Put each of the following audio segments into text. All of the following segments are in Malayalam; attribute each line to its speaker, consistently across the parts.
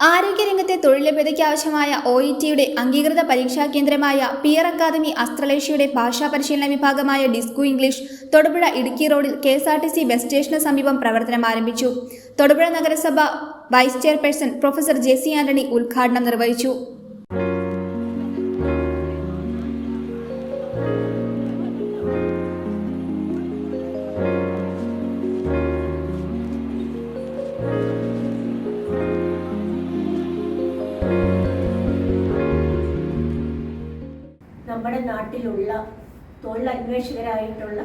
Speaker 1: ആരോഗ്യരംഗത്തെ തൊഴിൽ ലഭ്യതയ്ക്ക് ആവശ്യമായ ഒ ഇ ടിയുടെ അംഗീകൃത പരീക്ഷാ കേന്ദ്രമായ പിയർ അക്കാദമി അസ്ത്രലേഷ്യയുടെ ഭാഷാ പരിശീലന വിഭാഗമായ ഡിസ്കു ഇംഗ്ലീഷ് തൊടുപുഴ ഇടുക്കി റോഡിൽ K S R T C bus സ്റ്റേഷന് സമീപം പ്രവർത്തനം ആരംഭിച്ചു. തൊടുപുഴ നഗരസഭ vice chairperson professor J C Antony ഉദ്ഘാടനം നിർവഹിച്ചു.
Speaker 2: നമ്മുടെ നാട്ടിലുള്ള തൊഴിലന്വേഷകരായിട്ടുള്ള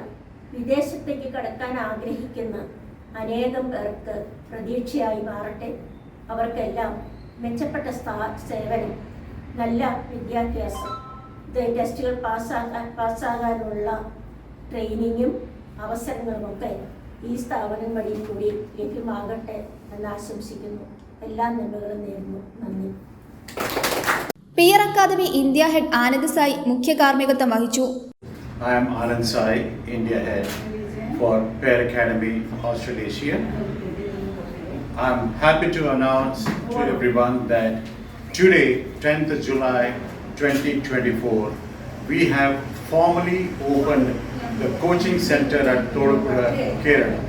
Speaker 2: വിദേശത്തേക്ക് കടക്കാൻ ആഗ്രഹിക്കുന്ന അനേകം പേർക്ക് പ്രതീക്ഷയായി മാറട്ടെ. അവർക്കെല്ലാം മെച്ചപ്പെട്ട സ്ഥാ സേവനം നല്ല വിദ്യാഭ്യാസം ടെസ്റ്റുകൾ പാസ്സാകാൻ പാസ്സാകാനുള്ള ട്രെയിനിങ്ങും അവസരങ്ങളുമൊക്കെ ഈ സ്ഥാപനം വഴി കൂടി ലഭ്യമാകട്ടെ എന്ന് ആശംസിക്കുന്നു. എല്ലാ നന്മകളും നേരുന്നു. നന്ദി.
Speaker 1: Peer Academy India head Anand Sai മുഖ്യ കാർമ്മികത്വം വഹിച്ചു
Speaker 3: I am Anand Sai, India head for Pear Academy Australasia. I'm happy to announce to everyone that today, 10th of July 2024, we have formally opened the coaching center at Todupura, Kerala.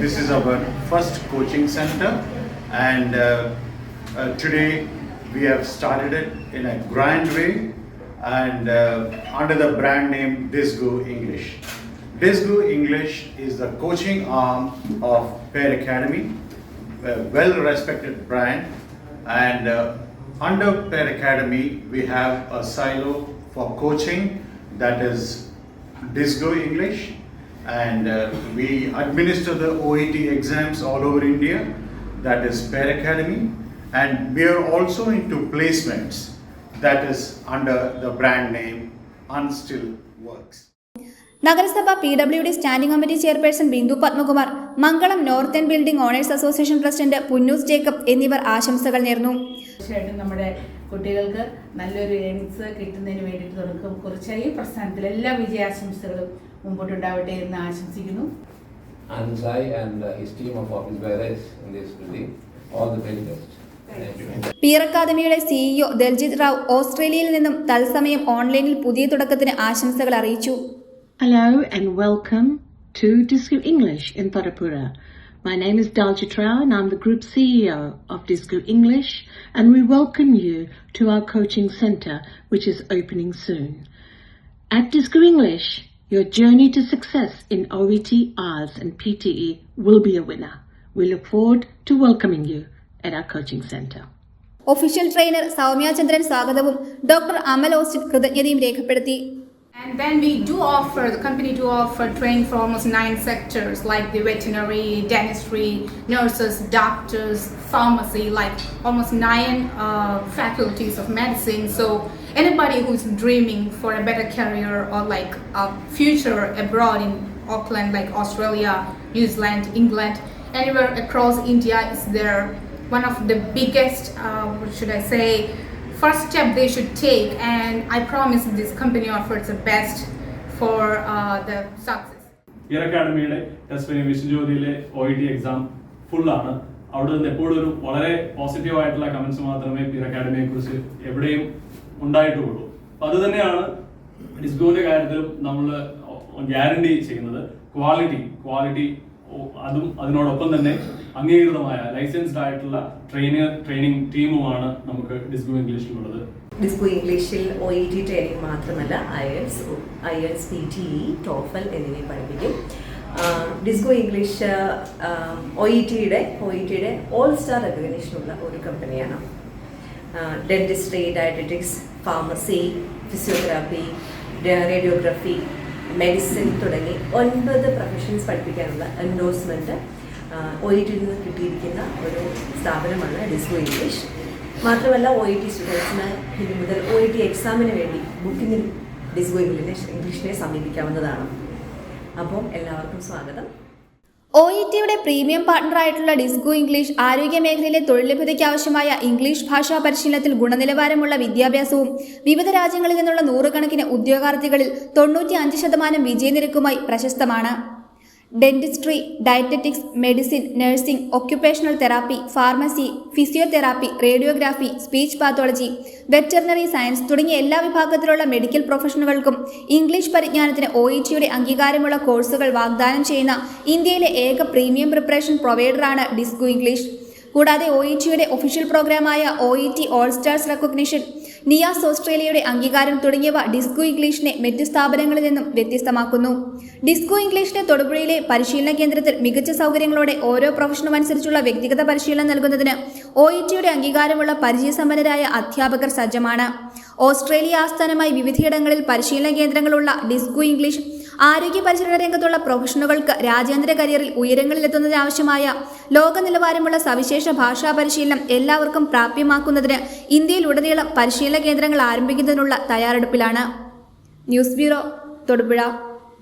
Speaker 3: This is our first coaching center and uh, uh, today we have started it in a grand way and uh, under the brand name Disgo English. Disgo English is the coaching arm of Pear Academy, a well respected brand. And uh, under Pear Academy, we have a silo for coaching that is Disgo English. And uh, we administer the OET exams all over India, that is Pear Academy. And we are also into placements that is under the brand name Unstill Works.
Speaker 1: നഗരസഭ P W D standing committee chairperson Bindu Padmakumar Mangalam northern building owners association president Punnoose Jacob എന്നിവർ ആശംസകൾ നേർന്നു
Speaker 4: തീർച്ചയായിട്ടും നമ്മുടെ കുട്ടികൾക്ക് നല്ലൊരു എയിംസ് കിട്ടുന്നതിന് വേണ്ടിയിട്ട് തുടക്കം കുറിച്ച ഈ പ്രസ്ഥാനത്തിൽ എല്ലാ വിജയാശംസകളും മുമ്പോട്ടുണ്ടാവട്ടെ എന്ന് ആശംസിക്കുന്നു
Speaker 5: Anand Sai and his team of office bearers in this building. All the very best.
Speaker 1: Peer അക്കാദമിയുടെ സിഇഒ ദൽജിത് റാവ് ഓസ്ട്രേലിയയിൽ നിന്നും തത്സമയം ഓൺലൈനിൽ പുതിയ തുടക്കത്തിന് ആശംസകൾ അറിയിച്ചു
Speaker 6: hello and welcome to Disco English in Thadapura. My name is Daljit Rao and I'm the Group CEO of Disco English and we welcome you to our coaching centre which is opening soon. At Disco English, your journey to success in OET, IELTS and PTE will be a winner. We look forward to welcoming you at our coaching centre.
Speaker 1: Official trainer Soumya Chandran സ്വാഗതവും ഡോക്ടർ അമൽ ഓസ്റ്റിൻ കൃതജ്ഞതയും രേഖപ്പെടുത്തി
Speaker 7: And then we do offer, the company do offer training for almost nine sectors like the veterinary, dentistry, nurses, doctors, pharmacy, like almost nine uh, faculties of medicine. So anybody who's dreaming for a better career or like a future abroad in Auckland, like Australia, New Zealand, England, anywhere across India is there. One of the biggest, uh, what should I say, first step they should take and i promise this company offers the best for uh, the success.
Speaker 8: ഇയർ അക്കാഡമിയുടെ ടെസ്റ്റ് വിഷൻ ജ്യോതിയിലെ ഒ ഇ ടി എക്സാം ഫുള്ളാണ് അവിടെ നിന്ന് എപ്പോഴും ഒരു വളരെ പോസിറ്റീവ് ആയിട്ടുള്ള കമൻസ് മാത്രമേ പിയർ അക്കാഡമിയെ കുറിച്ച് എവിടെയും ഉണ്ടായിട്ടുള്ളൂ. അപ്പം അത് തന്നെയാണ് ഡിസ്കോന്റെ കാര്യത്തിലും നമ്മൾ ഗ്യാരണ്ടി ചെയ്യുന്നത്. ക്വാളിറ്റി ക്വാളിറ്റി അതും അതിനോടൊപ്പം തന്നെ അംഗീകൃതമായ ലൈസൻസ്ഡ് ആയിട്ടുള്ള ട്രെയിനർ ട്രെയിനിങ് ടീമുമാണ് നമുക്ക് ഡിസ്കോ ഇംഗ്ലീഷിലുള്ളത്
Speaker 9: ഡിസ്കോ ഇംഗ്ലീഷിൽ ഒ ഇ ടി ട്രെയിനിങ് മാത്രമല്ല IELTS IELTS P T E TOEFL എന്നിവയും പഠിപ്പിക്കും. ഡിസ്കോ ഇംഗ്ലീഷ് ഒ ഇ ടിയുടെ ഒ ഇ ടിയുടെ ഓൾ സ്റ്റാർ റെക്കഗ്നേഷനുള്ള ഒരു കമ്പനിയാണ് dentistry dietetics pharmacy physiotherapy radiography medicine തുടങ്ങി ഒൻപത് പ്രൊഫഷൻസ് പഠിപ്പിക്കാനുള്ള എൻഡോഴ്സ്മെന്റ് ഒ ടിയിൽ നിന്ന് കിട്ടിയിരിക്കുന്ന ഒരു സ്ഥാപനമാണ് ഡിസ്കോ ഇംഗ്ലീഷ് മാത്രമല്ല ഒ ഇ ടി സ്റ്റുഡൻസിന് ഇനി മുതൽ ഒ ഇ ടി എക്സാമിന് വേണ്ടി ബുക്കിംഗിൽ ഡിസ്കോ ഇംഗ്ലീഷ് ഇംഗ്ലീഷിനെ സമീപിക്കാവുന്നതാണ്. അപ്പം എല്ലാവർക്കും സ്വാഗതം.
Speaker 1: ഒ ഇ ടിയുടെ പ്രീമിയം പാർട്ണറായിട്ടുള്ള ഡിസ്കോ ഇംഗ്ലീഷ് ആരോഗ്യ മേഖലയിലെ തൊഴിൽ ലഭ്യതയ്ക്ക് ആവശ്യമായ ഇംഗ്ലീഷ് ഭാഷാ പരിശീലനത്തിൽ ഗുണനിലവാരമുള്ള വിദ്യാഭ്യാസവും വിവിധ രാജ്യങ്ങളിൽ നിന്നുള്ള നൂറുകണക്കിന് ഉദ്യോഗാർത്ഥികളിൽ തൊണ്ണൂറ്റി അഞ്ച് ശതമാനം വിജയനിരക്കുമായി പ്രശസ്തമാണ്. Dentistry dietetics medicine nursing occupational therapy pharmacy physiotherapy radiography speech pathology veterinary science തുടങ്ങിയ എല്ലാ വിഭാഗത്തിലുള്ള മെഡിക്കൽ പ്രൊഫഷണലുകൾക്കും ഇംഗ്ലീഷ് പരിജ്ഞാനത്തിന് ഒ ഇ ടിയുടെ അംഗീകാരമുള്ള കോഴ്സുകൾ വാഗ്ദാനം ചെയ്യുന്ന ഇന്ത്യയിലെ ഏക പ്രീമിയം പ്രിപ്പറേഷൻ പ്രൊവൈഡറാണ് ഡിസ്കു ഇംഗ്ലീഷ് കൂടാതെ ഒ ഇ ടിയുടെ official പ്രോഗ്രാമായ O E T all stars recognition Niyas ഓസ്ട്രേലിയയുടെ അംഗീകാരം തുടങ്ങിയവ ഡിസ്കോ ഇംഗ്ലീഷിനെ മറ്റ് സ്ഥാപനങ്ങളിൽ നിന്നും വ്യത്യസ്തമാക്കുന്നു. ഡിസ്കോ ഇംഗ്ലീഷിനെ തൊടുപുഴയിലെ പരിശീലന കേന്ദ്രത്തിൽ മികച്ച സൗകര്യങ്ങളോടെ ഓരോ പ്രൊഫഷനും അനുസരിച്ചുള്ള വ്യക്തിഗത പരിശീലനം നൽകുന്നതിന് ഒ ഇ ടിയുടെ അംഗീകാരമുള്ള പരിചയസമ്പന്നരായ അധ്യാപകർ സജ്ജമാണ്. ഓസ്ട്രേലിയ ആസ്ഥാനമായി വിവിധയിടങ്ങളിൽ പരിശീലന കേന്ദ്രങ്ങളുള്ള ഡിസ്കോ ഇംഗ്ലീഷ് ആരോഗ്യ പരിചരണ രംഗത്തുള്ള പ്രൊഫഷണലുകൾക്ക് രാജ്യാന്തര കരിയറിൽ ഉയരങ്ങളിലെത്തുന്നതിനാവശ്യമായ ലോക നിലവാരമുള്ള സവിശേഷ ഭാഷാ പരിശീലനം എല്ലാവർക്കും പ്രാപ്യമാക്കുന്നതിന് ഇന്ത്യയിൽ ഇന്ത്യയിലുടനീളം പരിശീലന കേന്ദ്രങ്ങൾ ആരംഭിക്കുന്നതിനുള്ള തയ്യാറെടുപ്പിലാണ്. News bureau Thodupuzha.